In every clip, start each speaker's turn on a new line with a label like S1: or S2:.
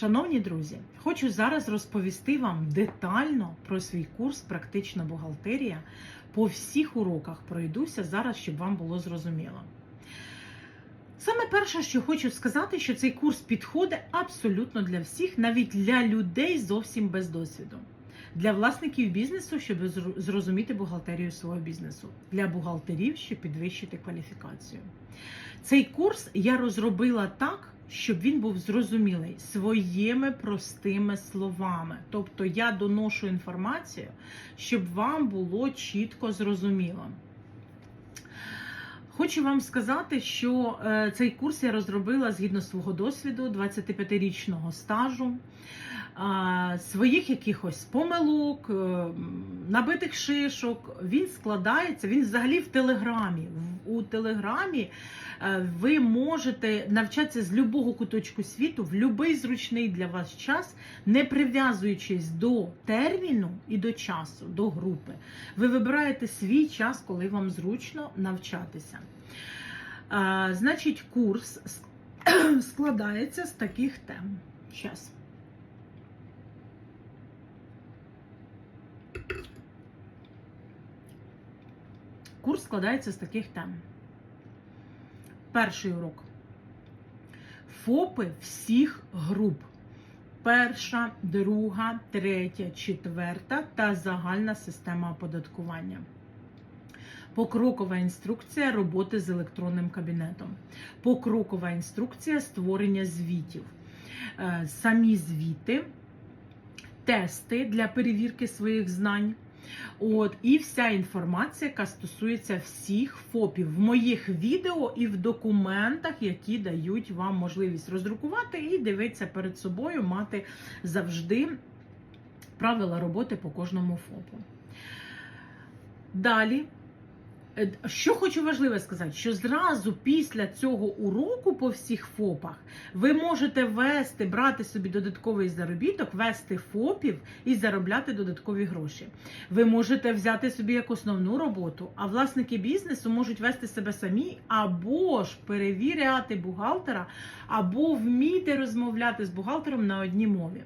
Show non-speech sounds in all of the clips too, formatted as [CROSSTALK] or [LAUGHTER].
S1: Шановні друзі, хочу зараз розповісти вам детально про свій курс Практична бухгалтерія. По всіх уроках пройдуся зараз, щоб вам було зрозуміло. Саме перше, що хочу сказати, що цей курс підходить абсолютно для всіх, навіть для людей зовсім без досвіду. Для власників бізнесу, щоб зрозуміти бухгалтерію свого бізнесу, для бухгалтерів, щоб підвищити кваліфікацію. Цей курс я розробила так, щоб він був зрозумілий своїми простими словами. Тобто я доношу інформацію, щоб вам було чітко зрозуміло. Хочу вам сказати, що е, цей курс я розробила згідно свого досвіду, 25-річного стажу, своїх якихось помилок, е, набитих шишок. Він складається, він взагалі в Телеграмі. У Телеграмі е, ви можете навчатися з будь-якого куточку світу в будь-який зручний для вас час, не прив'язуючись до терміну і до часу, до групи. Ви вибираєте свій час, коли вам зручно навчатися. Значить, курс [CLEARS THROAT] складається з таких тем. Щас. Курс складається з таких тем. Перший урок. ФОПи всіх груп. Перша, друга, третя, четверта та загальна система оподаткування. Покрокова інструкція роботи з електронним кабінетом. Покрокова інструкція створення звітів. Е, Самі звіти, тести для перевірки своїх знань. От, і вся інформація, яка стосується всіх ФОПів в моїх відео і в документах, які дають вам можливість роздрукувати і дивитися перед собою, мати завжди правила роботи по кожному ФОПу. Далі. Е, Що хочу важливе сказати, що зразу після цього уроку по всіх ФОПах ви можете вести, брати собі додатковий заробіток, вести ФОПів і заробляти додаткові гроші. Ви можете взяти собі як основну роботу, а власники бізнесу можуть вести себе самі, або ж перевіряти бухгалтера, або вміти розмовляти з бухгалтером на одній мові.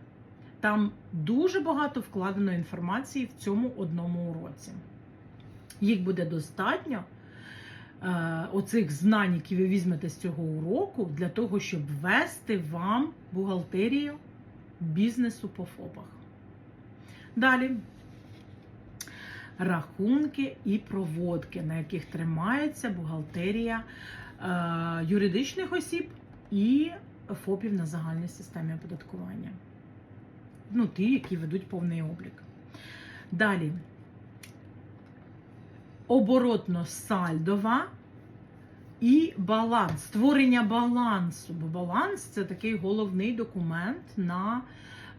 S1: Там дуже багато вкладено інформації в цьому одному уроці. Їх буде достатньо е, оцих знань, які ви візьмете з цього уроку, для того, щоб вести вам бухгалтерію бізнесу по ФОПах. Далі рахунки і проводки, на яких тримається бухгалтерія е, юридичних осіб і ФОПів на загальній системі оподаткування. Ну, ті, які ведуть повний облік. Далі оборотно-сальдова і баланс, створення балансу. Бо баланс це такий головний документ на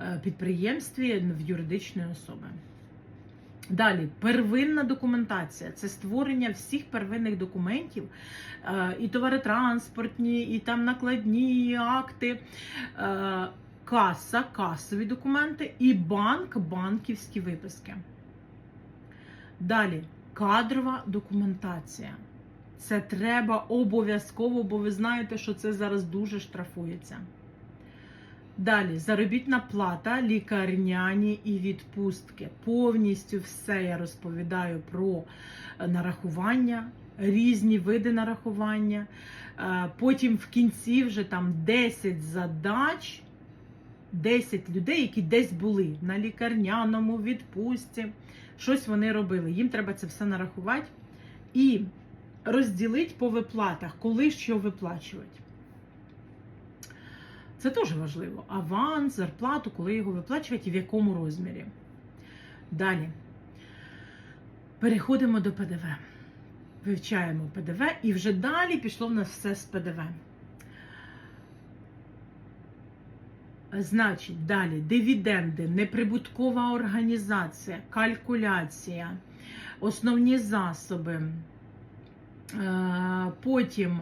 S1: е, підприємстві в юридичної особи. Далі, первинна документація це створення всіх первинних документів, е, і товаротранспортні, і там накладні і акти, е, каса, касові документи, і банк, банківські виписки. Далі кадрова документація. Це треба обов'язково, бо ви знаєте, що це зараз дуже штрафується. Далі заробітна плата, лікарняні і відпустки. Повністю все я розповідаю про е, нарахування, різні види нарахування. Е, Потім в кінці вже там 10 задач, 10 людей, які десь були на лікарняному відпустці. Щось вони робили. Їм треба це все нарахувати і розділити по виплатах, коли що виплачувати. Це дуже важливо. Аванс, зарплату, коли його виплачувати і в якому розмірі. Далі. Переходимо до ПДВ. Вивчаємо ПДВ і вже далі пішло в нас все з ПДВ. Значить, далі. Дивіденди, неприбуткова організація, калькуляція, основні засоби. Е, Потім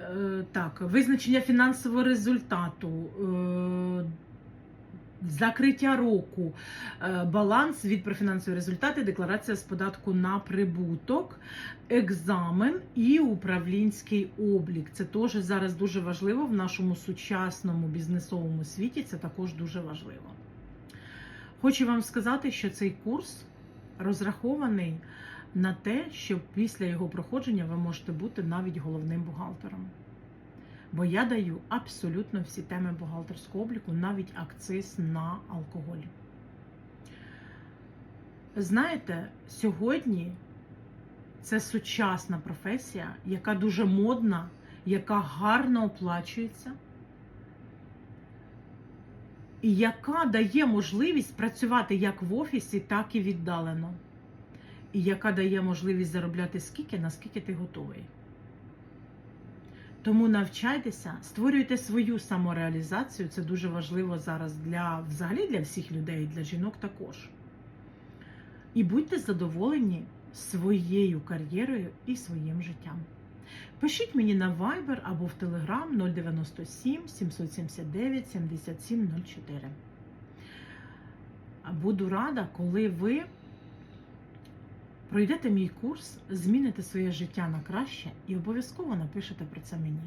S1: е, так, визначення фінансового результату, е, закриття року, е, баланс від про фінансові результати, декларація з податку на прибуток, екзамен і управлінський облік. Це теж зараз дуже важливо в нашому сучасному бізнесовому світі. Це також дуже важливо. Хочу вам сказати, що цей курс розрахований на те, що після його проходження ви можете бути навіть головним бухгалтером. Бо я даю абсолютно всі теми бухгалтерського обліку, навіть акциз на алкоголь. Знаєте, сьогодні це сучасна професія, яка дуже модна, яка гарно оплачується, і яка дає можливість працювати як в офісі, так і віддалено. І яка дає можливість заробляти скільки, наскільки ти готовий. Тому навчайтеся, створюйте свою самореалізацію. Це дуже важливо зараз для взагалі для всіх людей, для жінок також. І будьте задоволені своєю кар'єрою і своїм життям. Пишіть мені на Viber або в Telegram 097 779 7704. Буду рада, коли ви пройдете мій курс, зміните своє життя на краще і обов'язково напишете про це мені.